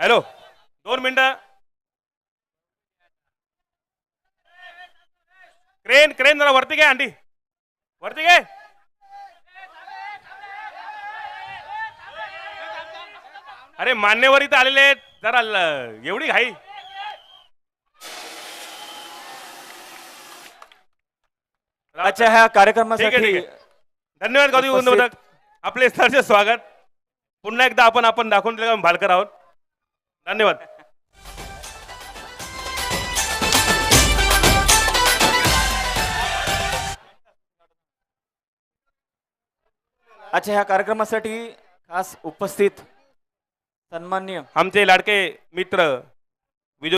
दोन मिनिटं. Crane crane जरा वरती घे आंटी. वरती घे. अरे मान्यवर इथं आलेले आहेत. जरा एवढी घाई. अच्छा ह्या कार्यक्रमासाठी धन्यवाद गौरी आपले सरचे स्वागत. पुन्हा एकदा आपण आपण दाखवून दिलं भालकर आहोत. धन्यवाद. अच्छा ह्या कार्यक्रमासाठी खास उपस्थित सन्मान्य आमचे लाडके मित्र